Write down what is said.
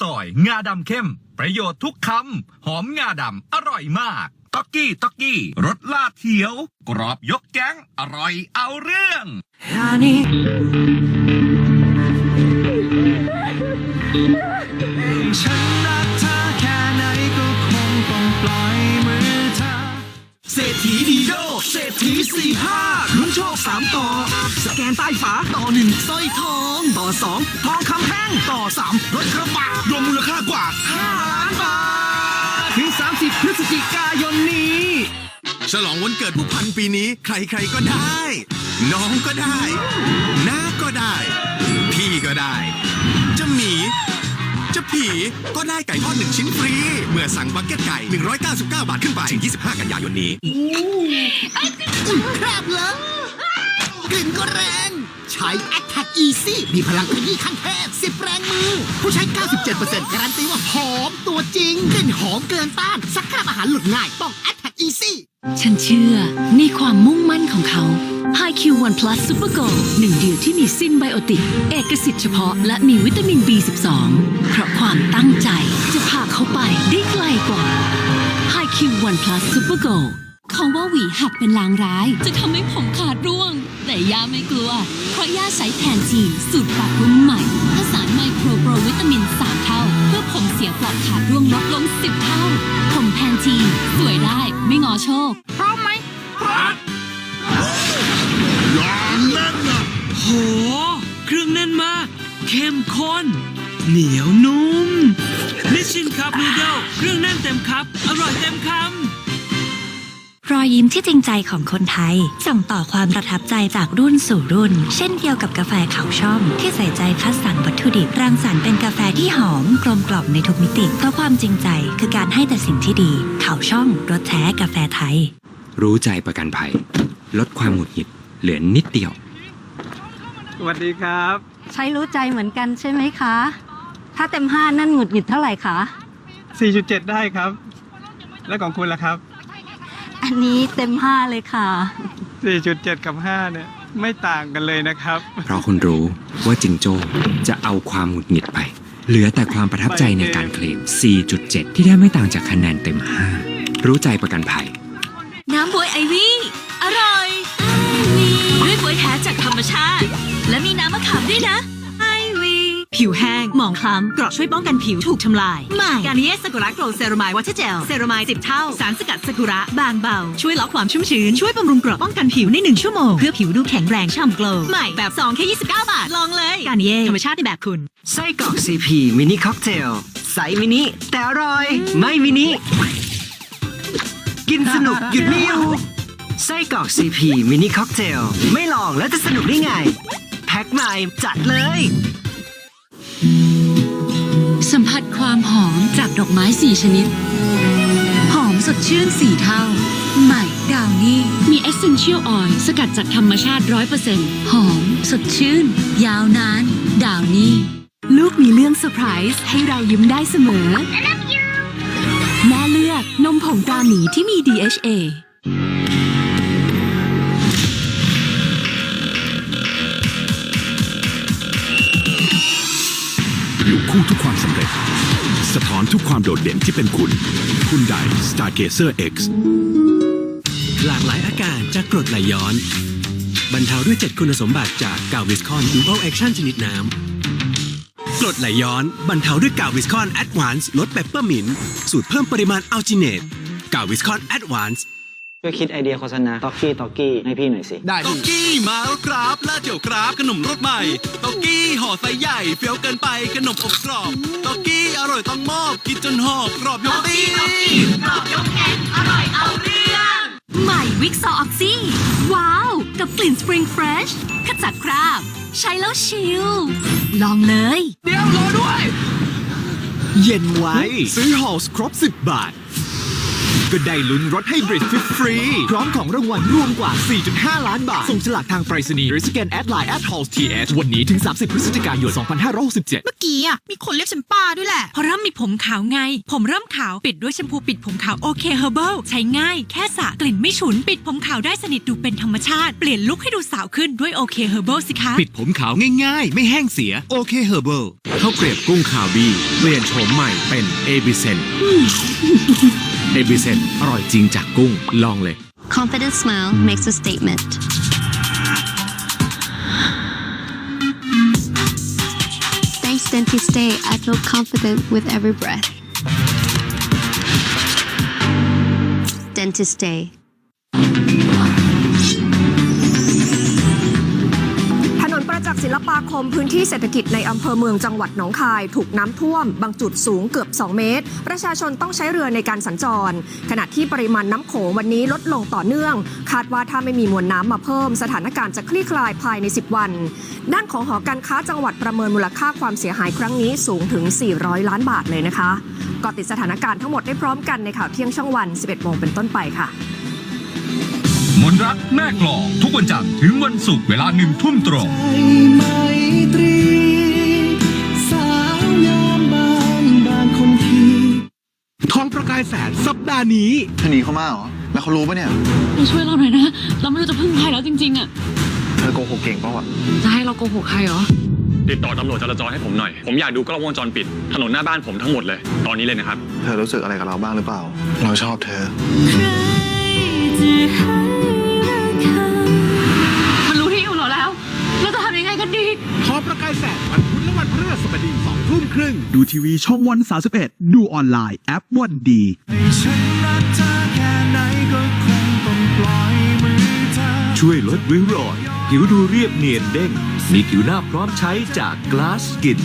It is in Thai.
ซอย งาดำเข้ม ประโยชน์ทุกคำ หอมงาดำ อร่อยมากต็อกกี้ต็อกกี้รสลาดเขียว กรอบยกแก๊ง อร่อยเอาเรื่องฉันรักเธอแค่ไหนก็คงต้องปล่อยมือเธอ เศรษฐีดีโดเศรษฐีสี่ห้าลุ้น โชคสามต่อ สแกนใต้ฝาต่อหนึ่งสร้อยทอง ต่อสองทองคำแท่งต่อสามรถกระบะรวมมูลค่ากว่าห้าล้านบาท ถึง 30 พฤศจิกายนนี้ ฉลองวันเกิดผู้พันปีนี้ ใครๆก็ได้ น้องก็ได้น้าก็ได้ พี่ก็ได้ จะหมีจะผีก็ได้ไก่ทอดหนึ่งชิ้นฟรี เมื่อสั่งบักเก็ตไก่ 199 บาทขึ้นไปถึง25 กันยายนนี้ ครับเหรอ กลิ่นก็แรง ใช้ Attack Easy มีพลังขยี้ขั้นเทพ10 แรงมือ ผู้ใช้ 97%การันตีว่าหอมตัวจริงกลิ่นหอมเกินต้านสักคราบอาหารหลุดง่ายต้อง Attack Easy ฉันเชื่อในความมุ่งมั่นของเขา HiQ One Plus Super Go หนึ่งเดียวที่มีซินไบโอติก เอกสิทธิ์เฉพาะและมีวิตามิน B12 เพราะความตั้งใจจะพาเขาไปได้ไกลกว่า HiQ One Plus Super Go เขาว่าหวีหักเป็นลางร้าย จะทำให้ผมขาดร่วง แต่ย่าไม่กลัว เพราะย่าใช้แทนทีนสูตรปรับรุ่นใหม่ผสานไมโครโปรวิตามิน 3 เท่า เพื่อผมเสียปลอดขาดร่วงลดลง 10 เท่า ผมแทนทีนสวยได้ไม่งอโชคโห เครื่องแน่นมาก เข้มข้น เหนียวนุ่มนิชชินคัพนูเดิลเครื่องแน่นเต็มคัพอร่อยเต็มคำ รอยยิ้มที่จริงใจของคนไทย ส่งต่อความประทับใจจากรุ่นสู่รุ่น เช่นเดียวกับกาแฟเขาช่อง ที่ใส่ใจคัดสรรวัตถุดิบรังสรรค์เป็นกาแฟที่หอมกลมกล่อมในทุกมิติ เพราะความจริงใจคือการให้แต่สิ่งที่ดี เขาช่องรสแท้กาแฟไทย รู้ใจประกันภัย ลดความหงุดหงิดเหลือนิดเดียว สวัสดีครับ ใช้รู้ใจเหมือนกันใช่ไหมคะ ถ้าเต็มห้านั่นหงุดหงิดเท่าไหร่คะ4.7 ได้ครับ แล้วของคุณล่ะครับ อันนี้เต็มห้าเลยค่ะ 4.7 กับ 5 เนี่ย ไม่ต่างกันเลยนะครับ เพราะคุณรู้ว่าจิงโจ้จะเอาความหงุดหงิดไป เหลือแต่ความประทับใจในการเคลม 4.7 ที่ได้ไม่ต่างจากคะแนนเต็ม 5 รู้ใจประกันภัย น้ำบวยไอวี่อร่อยด้วยบวยแท้จากธรรมชาติ และมีน้ำมะขามด้วยนะไอวี่ ผิวแห้ง หมองคล้ำเกราะช่วยป้องกันผิวถูกทำลายใหม่กานิเยสกุระโกลเซรามายวัชเจล เซรามาย10เท่า สารสกัดสกุระบางเบา ช่วยล็อกความชุ่มชื้น ช่วยบำรุงเกราะป้องกันผิวใน1ชั่วโมง เพื่อผิวดูแข็งแรงฉ่ำโกลใหม่แบบ2แค่29 บาท ลองเลยกานิเยธรรมชาติในแบบคุณไส้กรอกซีพีมินิค็อกเทลใสมินิแต่อร่อย ไม่มินิกินสนุกหยุดไม่อยู่ไส้กรอกซีพีมินิค็อกเทลไม่ลองแล้วจะสนุกได้ไง แพ็คใหม่จัดเลย สัมผัสความหอมจากดอกไม้สี่ชนิด หอมสดชื่นสี่เท่า ใหม่ดาวนี่มี Essential Oil สกัดจากธรรมชาติ100%หอมสดชื่น ยาวนาน ดาวนี่ลูกมีเรื่องเซอร์ไพรส์ให้เรายิ้มได้เสมอ แม่เลือกนมผงตราหมีที่มี DHA อยู่ทุกความสำเร็จ สะท้อนทุกความโดดเด่นที่เป็นคุณคุณได Stargazer X หลากหลายอาการจากกรดไหลย้อน บรรเทาด้วย 7 คุณสมบัติจากกาวิสคอนดูโอแอคชั่นชนิดน้ำกรดไหลย้อน บรรเทาด้วยกาวิสคอนแอดวานซ์ลดเปปเปอร์มินต์สูตรเพิ่มปริมาณอัลจิเนตกาวิสคอนแอดวานซ์ ช่วยคิดไอเดียโฆษณาต็อกกี้ต็อกกี้ให้พี่หน่อยสิได้ตอกกี้มาแล้วครับล่าเจียวกราบขนมรสใหม่ตอกกี้ห่อไซส์ใหญ่เฟี้ยวเกินไปขนมอบกรอบตอกกี้อร่อยต้องมอบกินจนหอบกรอบยกตีใหม่วิกซอออกซี่ว้าว กับกลิ่นสปริงเฟรชขจัดคราบ ใช้แล้วชิลลองเลย เดี๋ยวรอด้วย เย็นไว้ซื้อฮอลส์ครบ 10 บาท ก็ได้ลุ้นรถให้บริดฟรีๆพร้อมของรางวัลรวมกว่า 4.5 ล้านบาท ส่งฉลากทางไปรษณีย์หรือสแกนแอดไลน์แอด Halls TH วันนี้ถึง 30 พฤศจิกายน 2567เมื่อกี้อะมีคนเรียกฉันป้าด้วยแหละพอเริ่มมีผมขาวไง ผมเริ่มขาวปิดด้วยแชมพูปิดผมขาวโอเคเฮอร์เบิลใช้ง่ายแค่สระกลิ่นไม่ฉุน ปิดผมขาวได้สนิทดูเป็นธรรมชาติ เปลี่ยนลุคให้ดูสาวขึ้นด้วยโอเคเฮอร์เบิลสิคะปิดผมขาวง่ายๆ ไม่แห้งเสียโอเคเฮอร์เบิลข้าวเกรียบกุ้งขาวบีเปลี่ยนโฉมใหม่เป็นเอบิเซน เอบิเซนอร่อยจริงจากกุ้ง ลองเลย Confident smile makes a statement Thanks Dentist Day I feel confident with every breath Dentist จักศิลปาคมพื้นที่เศรษฐกิจในอำเภอเมืองจังหวัดหนองคาย ถูกน้ำท่วม บางจุดสูงเกือบ 2 เมตร ประชาชนต้องใช้เรือในการสัญจร ขณะที่ปริมาณน้ำโขงวันนี้ลดลงต่อเนื่อง คาดว่าถ้าไม่มีมวลน้ำมาเพิ่ม สถานการณ์จะคลี่คลายภายใน 10 วัน ด้านของหอการค้าจังหวัดประเมินมูลค่าความเสียหายครั้งนี้สูงถึง 400 ล้านบาทเลยนะคะก็ติดสถานการณ์ทั้งหมดได้พร้อมกันในข่าวเที่ยงช่องวัน 11โมงเป็นต้นไปค่ะ มนรักแม่กลอง ทุกวันจันทร์ถึงวันศุกร์เวลาหนึ่งทุ่มตรงไมตรีสาวยามบางบางคนทีทองประกายแสนสัปดาห์นี้เธอหนีเขามาเหรอ แล้วเขารู้ปะเนี่ยช่วยเราหน่อยนะ เราไม่รู้จะพึ่งใครแล้วจริงๆอะเธอโกหกเก่งปะวะจะให้เราโกหกใครเหรอ ติดต่อตำรวจจราจรให้ผมหน่อย ผมอยากดูกล้องวงจรปิด ถนนหน้าบ้านผมทั้งหมดเลย ตอนนี้เลยนะครับ เธอรู้สึกอะไรกับเราบ้างหรือเปล่า เราชอบเธอ มันรู้ที่อยู่เราแล้ว เราจะทำยังไงกันดีทองประกายแสนวันพุธและวันพฤหัสบดีสองทุ่มครึ่ง ดูทีวีช่องวัน 31 ดูออนไลน์แอปวันดีช่วยลดริ้วรอย ผิวดูเรียบเนียนเด้ง มีผิวหน้าพร้อมใช้จาก Glass Skin